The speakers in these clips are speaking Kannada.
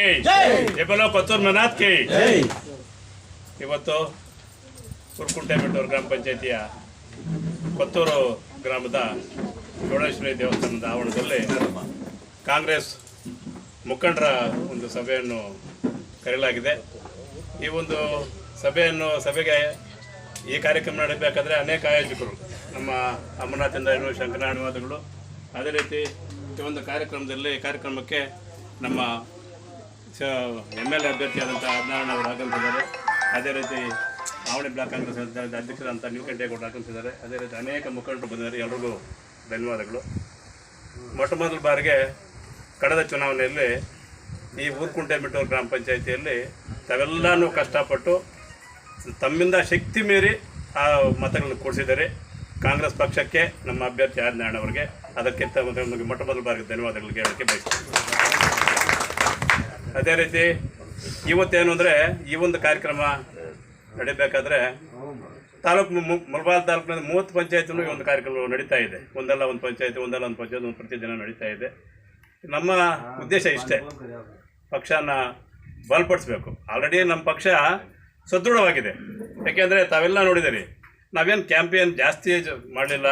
ಕೆ ಎಬಲೋ ಕೊತ್ತೂರು ಮನಾಥ್ ಕೆ ಇವತ್ತು ಕುರ್ಕುಂಟೆ ಬೆಟ್ಟೂರು ಗ್ರಾಮ ಪಂಚಾಯತಿಯ ಕೊತ್ತೂರು ಗ್ರಾಮದ ಚೋಳೇಶ್ವರಿ ದೇವಸ್ಥಾನದ ಆವರಣದಲ್ಲಿ ಕಾಂಗ್ರೆಸ್ ಮುಖಂಡರ ಒಂದು ಸಭೆಯನ್ನು ಕರೆಯಲಾಗಿದೆ. ಈ ಒಂದು ಸಭೆಯನ್ನು ಸಭೆಗೆ ಈ ಕಾರ್ಯಕ್ರಮ ನಡೀಬೇಕಾದ್ರೆ ಅನೇಕ ಆಯೋಜಕರು ನಮ್ಮ ಅಮರನಾಥೇಂದ್ರ ಶಂಕರನಾಡಿವಾದಗಳು ಅದೇ ರೀತಿ ಈ ಒಂದು ಕಾರ್ಯಕ್ರಮದಲ್ಲಿ ಕಾರ್ಯಕ್ರಮಕ್ಕೆ ನಮ್ಮ ಎಂ ಎಲ್ ಎ ಅಭ್ಯರ್ಥಿಯಾದಂಥ ಅದ್ನಾರಾಯಣ ಅವರು ಆಗಮಿಸಿದ್ದಾರೆ. ಅದೇ ರೀತಿ ಆವಣಿ ಬ್ಲಾಕ್ ಕಾಂಗ್ರೆಸ್ ಅಧ್ಯಕ್ಷ- ಅಧ್ಯಕ್ಷರಂತ ನೀಲಕಂಠೇಗೌಡರು ಆಗಮಿಸಿದ್ದಾರೆ. ಅದೇ ರೀತಿ ಅನೇಕ ಮುಖಂಡರು ಬಂದಿದ್ದಾರೆ. ಎಲ್ರಿಗೂ ಧನ್ಯವಾದಗಳು. ಮೊಟ್ಟ ಮೊದಲ ಬಾರಿಗೆ ಕಳೆದ ಚುನಾವಣೆಯಲ್ಲಿ ಈ ಊರ್ಕುಂಟೆ ಮೆಟ್ಟೂರು ಗ್ರಾಮ ಪಂಚಾಯಿತಿಯಲ್ಲಿ ತಾವೆಲ್ಲನೂ ಕಷ್ಟಪಟ್ಟು ತಮ್ಮಿಂದ ಶಕ್ತಿ ಮೀರಿ ಆ ಮತಗಳನ್ನು ಕೊಡಿಸಿದ್ದಾರೆ. ಕಾಂಗ್ರೆಸ್ ಪಕ್ಷಕ್ಕೆ ನಮ್ಮ ಅಭ್ಯರ್ಥಿ ಆಜ್ಞಾಣ ಅವರಿಗೆ ಅದಕ್ಕೆ ಮೊದಲು ಮೊಟ್ಟ ಮೊದಲ ಬಾರಿಗೆ ಧನ್ಯವಾದಗಳು ಹೇಳಕ್ಕೆ ಬಯಸ್ತೀನಿ. ಅದೇ ರೀತಿ ಇವತ್ತೇನು ಅಂದರೆ ಈ ಒಂದು ಕಾರ್ಯಕ್ರಮ ನಡಿಬೇಕಾದ್ರೆ ತಾಲೂಕು ಮು- ಮುಳಬಾಲ್ ತಾಲೂಕಿನ ಮೂವತ್ತು ಪಂಚಾಯತ್ನೂ ಈ ಒಂದು ಕಾರ್ಯಕ್ರಮ ನಡೀತಾ ಇದೆ. ಒಂದಲ್ಲ ಒಂದು ಪಂಚಾಯತ್ ಒಂದಲ್ಲ ಒಂದು ಪಂಚಾಯತ್ ಒಂದು ಪ್ರತಿದಿನ ನಡೀತಾ ಇದೆ. ನಮ್ಮ ಉದ್ದೇಶ ಇಷ್ಟೇ. ಪಕ್ಷನ ಬಲಪಡಿಸ್ಬೇಕು. ಆಲ್ರೆಡಿ ನಮ್ಮ ಪಕ್ಷ ಸದೃಢವಾಗಿದೆ. ಯಾಕೆಂದರೆ ತಾವೆಲ್ಲ ನೋಡಿದಿರಿ ನಾವೇನು ಕ್ಯಾಂಪೇನ್ ಜಾಸ್ತಿ ಮಾಡಲಿಲ್ಲ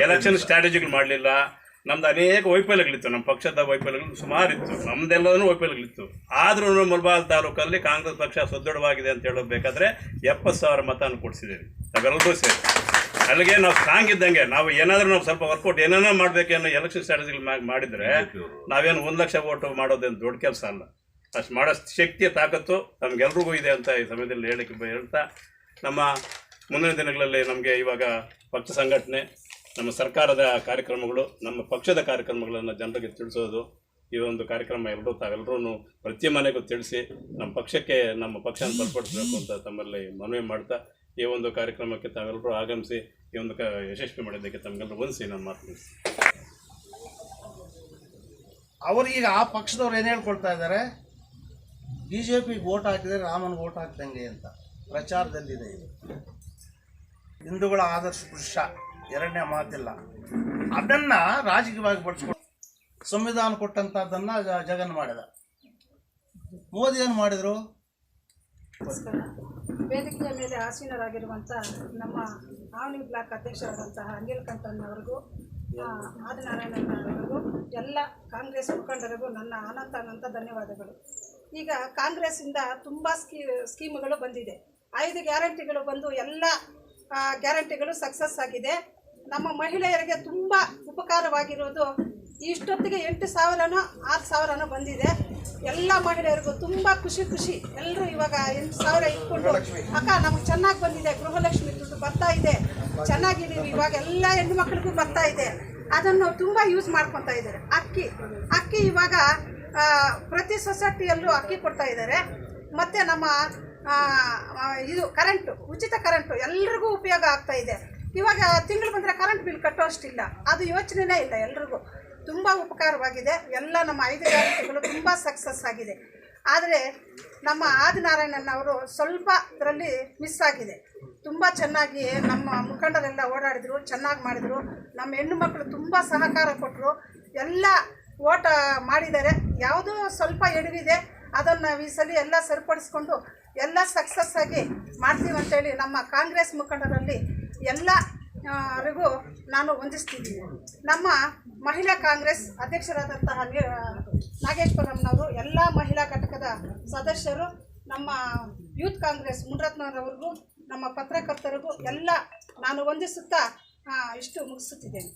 ಎಲೆಕ್ಷನ್ ಸ್ಟ್ರಾಟಜಿಗಳು ಮಾಡಲಿಲ್ಲ ನಮ್ದು ಅನೇಕ ವೈಫಲ್ಯಗಳಿತ್ತು. ನಮ್ಮ ಪಕ್ಷದ ವೈಫಲ್ಯಗಳು ಸುಮಾರು ಇತ್ತು ನಮ್ದೆಲ್ಲದೂ ವೈಫಲ್ಯಗಳಿತ್ತು. ಆದ್ರೂ ಮುಲ್ಬಾಲ್ ತಾಲೂಕಲ್ಲಿ ಕಾಂಗ್ರೆಸ್ ಪಕ್ಷ ಸದೃಢವಾಗಿದೆ ಅಂತ ಹೇಳಬೇಕಾದ್ರೆ ಎಪ್ಪತ್ತು ಸಾವಿರ ಮತವನ್ನು ಕೊಡಿಸಿದ್ದೀವಿ ನಾವೆಲ್ಲರೂ ಸೇರಿ. ಅಲ್ಲಿಗೆ ನಾವು ಸ್ಟ್ರಾಂಗ್ ಇದ್ದಂಗೆ, ನಾವು ಏನಾದರೂ ನಾವು ಸ್ವಲ್ಪ ವರ್ಕೌಟ್ ಏನೇನೋ ಮಾಡಬೇಕೇನೋ ಎಲೆಕ್ಷನ್ ಸ್ಟ್ರಾಟಜಿಗಳು ಮಾಡಿದರೆ ನಾವೇನು ಒಂದು ಲಕ್ಷ ಓಟು ಮಾಡೋದೇನು ದೊಡ್ಡ ಕೆಲಸ ಅಲ್ಲ. ಅಷ್ಟು ಮಾಡೋ ಶಕ್ತಿಯ ತಾಕತ್ತು ನಮಗೆಲ್ರಿಗೂ ಇದೆ ಅಂತ ಈ ಸಮಯದಲ್ಲಿ ಹೇಳಕ್ಕೆ ಹೇಳ್ತಾ ನಮ್ಮ ಮುಂದಿನ ದಿನಗಳಲ್ಲಿ ನಮಗೆ ಇವಾಗ ಪಕ್ಷ ಸಂಘಟನೆ ನಮ್ಮ ಸರ್ಕಾರದ ಕಾರ್ಯಕ್ರಮಗಳು, ನಮ್ಮ ಪಕ್ಷದ ಕಾರ್ಯಕ್ರಮಗಳನ್ನು ಜನರಿಗೆ ತಿಳಿಸೋದು, ಈ ಒಂದು ಕಾರ್ಯಕ್ರಮ ಎಲ್ಲರೂ ತಾವೆಲ್ಲರೂ ಪ್ರತಿ ಮನೆಗೂ ತಿಳಿಸಿ ನಮ್ಮ ಪಕ್ಷಕ್ಕೆ ನಮ್ಮ ಪಕ್ಷನ ಬಲಪಡಿಸಬೇಕು ಅಂತ ತಮ್ಮಲ್ಲಿ ಮನವಿ ಮಾಡ್ತಾ, ಈ ಒಂದು ಕಾರ್ಯಕ್ರಮಕ್ಕೆ ತಾವೆಲ್ಲರೂ ಆಗಮಿಸಿ, ಈ ಒಂದು ಕ ಯಶಸ್ವಿ ಮಾಡಿದ್ದಕ್ಕೆ ತಮಗೆಲ್ಲರೂ ವಂದಿಸಿ ನಾನು ಮಾತು ಅವರೀಗ ಆ ಪಕ್ಷದವ್ರು ಏನು ಹೇಳ್ಕೊಳ್ತಾ ಇದ್ದಾರೆ? ಬಿ ಜೆ ಪಿಗೆ ಓಟ್ ಹಾಕಿದರೆ ರಾಮನಿಗೆ ಓಟ್ ಹಾಕ್ದಂಗೆ ಅಂತ. ಪ್ರಚಾರದಲ್ಲಿದೆ ಇದು. ಹಿಂದೂಗಳ ಆದರ್ಶ ಪುರುಷ. ಎರಡನೇ ಮಾತಿಲ್ಲ. ಅದನ್ನ ರಾಜಕೀಯವಾಗಿ ಬಳಸ್ಕೊಂಡು ಸಂವಿಧಾನ ಕೊಟ್ಟಂಥದ್ದನ್ನು ಜಗನ್ ಮಾಡಿದ. ಮೋದಿ ಏನು ಮಾಡಿದ್ರು? ವೇದಿಕೆಯ ಮೇಲೆ ಆಸೀನರಾಗಿರುವಂಥ ನಮ್ಮ ಆವಣಿ ಬ್ಲಾಕ್ ಅಧ್ಯಕ್ಷರಾದಂತಹ ಅನಿಲ್ ಕಂಠನ್ನವರಿಗೂ ಆದಿನಾರಾಯಣನವರಿಗೂ ಎಲ್ಲ ಕಾಂಗ್ರೆಸ್ ಮುಖಂಡರಿಗೂ ನನ್ನ ಅನಂತ ಅನಂತ ಧನ್ಯವಾದಗಳು. ಈಗ ಕಾಂಗ್ರೆಸ್ಸಿಂದ ತುಂಬ ಸ್ಕೀ ಸ್ಕೀಮ್ಗಳು ಬಂದಿದೆ. ಐದು ಗ್ಯಾರಂಟಿಗಳು ಬಂದು ಎಲ್ಲ ಗ್ಯಾರಂಟಿಗಳು ಸಕ್ಸಸ್ ಆಗಿದೆ. ನಮ್ಮ ಮಹಿಳೆಯರಿಗೆ ತುಂಬ ಉಪಕಾರವಾಗಿರೋದು ಇಷ್ಟೊತ್ತಿಗೆ ಎಂಟು ಸಾವಿರನೋ ಆರು ಸಾವಿರನೋ ಬಂದಿದೆ. ಎಲ್ಲ ಮಹಿಳೆಯರಿಗೂ ತುಂಬ ಖುಷಿ ಖುಷಿ. ಎಲ್ಲರೂ ಇವಾಗ ಎಂಟು ಸಾವಿರ ಇಟ್ಕೊಂಡು, ಅಕ್ಕ ನಮ್ಗೆ ಚೆನ್ನಾಗಿ ಬಂದಿದೆ, ಗೃಹಲಕ್ಷ್ಮಿ ದುಡ್ಡು ಬರ್ತಾ ಇದೆ. ಚೆನ್ನಾಗಿದ್ದೀವಿ ಇವಾಗ ಎಲ್ಲ ಹೆಣ್ಣು ಮಕ್ಕಳಿಗೂ ಬರ್ತಾ ಇದೆ. ಅದನ್ನು ತುಂಬ ಯೂಸ್ ಮಾಡ್ಕೊತಾ ಇದ್ದಾರೆ. ಅಕ್ಕಿ ಅಕ್ಕಿ ಇವಾಗ ಪ್ರತಿ ಸೊಸೈಟಿಯಲ್ಲೂ ಅಕ್ಕಿ ಕೊಡ್ತಾ ಇದ್ದಾರೆ. ಮತ್ತು ನಮ್ಮ ಇದು ಕರೆಂಟು ಉಚಿತ ಕರೆಂಟು ಎಲ್ರಿಗೂ ಉಪಯೋಗ ಆಗ್ತಾ ಇದೆ. ಇವಾಗ ತಿಂಗಳು ಬಂದರೆ ಕರೆಂಟ್ ಬಿಲ್ ಕಟ್ಟೋಷ್ಟಿಲ್ಲ ಅದು ಯೋಚನೆನೇ ಇಲ್ಲ ಎಲ್ರಿಗೂ. ತುಂಬ ಉಪಕಾರವಾಗಿದೆ. ಎಲ್ಲ ನಮ್ಮ ಐದು ಗ್ಯಾರಂಟಿಗಳು ತುಂಬ ಸಕ್ಸಸ್ ಆಗಿದೆ. ಆದರೆ ನಮ್ಮ ಆದಿನಾರಾಯಣನ್ ಅವರು ಸ್ವಲ್ಪ ಅದರಲ್ಲಿ ಮಿಸ್ ಆಗಿದೆ. ತುಂಬ ಚೆನ್ನಾಗಿ ನಮ್ಮ ಮುಖಂಡರೆಲ್ಲ ಓಡಾಡಿದ್ರು, ಚೆನ್ನಾಗಿ ಮಾಡಿದರು. ನಮ್ಮ ಹೆಣ್ಣು ಮಕ್ಕಳು ತುಂಬ ಸಹಕಾರ ಕೊಟ್ಟರು ಎಲ್ಲ ಓಟ ಮಾಡಿದ್ದಾರೆ. ಯಾವುದೋ ಸ್ವಲ್ಪ ಎಡವಿದೆ. ಅದನ್ನು ಈ ಸಲ ಎಲ್ಲ ಸರಿಪಡಿಸ್ಕೊಂಡು ಎಲ್ಲ ಸಕ್ಸಸ್ ಆಗಿ ಮಾಡ್ತೀವಿ ಅಂತೇಳಿ ನಮ್ಮ ಕಾಂಗ್ರೆಸ್ ಮುಖಂಡರಲ್ಲಿ ಎಲ್ಲ ಆ, ನಾನು ವಂದಿಸ್ತಿದ್ದೀನಿ ನಮ್ಮ ಮಹಿಳಾ ಕಾಂಗ್ರೆಸ್ ಅಧ್ಯಕ್ಷರಾದಂತಹ ನಾಗೇಶ್ವರಂನವರು ಎಲ್ಲ ಮಹಿಳಾ ಘಟಕದ ಸದಸ್ಯರು ನಮ್ಮ ಯೂತ್ ಕಾಂಗ್ರೆಸ್ ಮುನ್ರತ್ನರವ್ರಿಗೂ ನಮ್ಮ ಪತ್ರಕರ್ತರಿಗೂ ಎಲ್ಲ ನಾನು ವಂದಿಸುತ್ತಾ ಇಷ್ಟು ಮುಗಿಸುತ್ತಿದ್ದೇನೆ.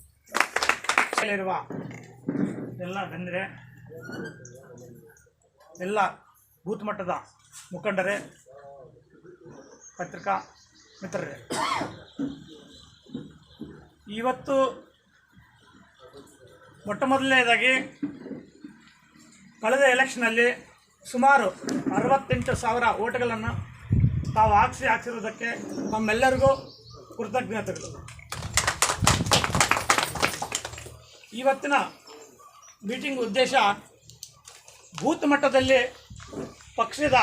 ಹೇಳಿರುವ ಎಲ್ಲ ಗಣ್ಯರೇ ಎಲ್ಲ ಬೂತ್ ಮಟ್ಟದ ಮುಖಂಡರೇ ಪತ್ರಿಕಾ ಮಿತ್ರರೇ, ಇವತ್ತು ಮೊಟ್ಟ ಮೊದಲನೇದಾಗಿ ಕಳೆದ ಎಲೆಕ್ಷನಲ್ಲಿ ಸುಮಾರು ಅರವತ್ತೆಂಟು ಸಾವಿರ ಓಟ್ಗಳನ್ನು ತಾವು ಹಾಕ್ಸಿ ಹಾಕ್ಸಿರೋದಕ್ಕೆ ತಮ್ಮೆಲ್ಲರಿಗೂ ಕೃತಜ್ಞತೆಗಳು. ಇವತ್ತಿನ ಮೀಟಿಂಗ್ ಉದ್ದೇಶ ಬೂತ್ ಮಟ್ಟದಲ್ಲಿ ಪಕ್ಷದ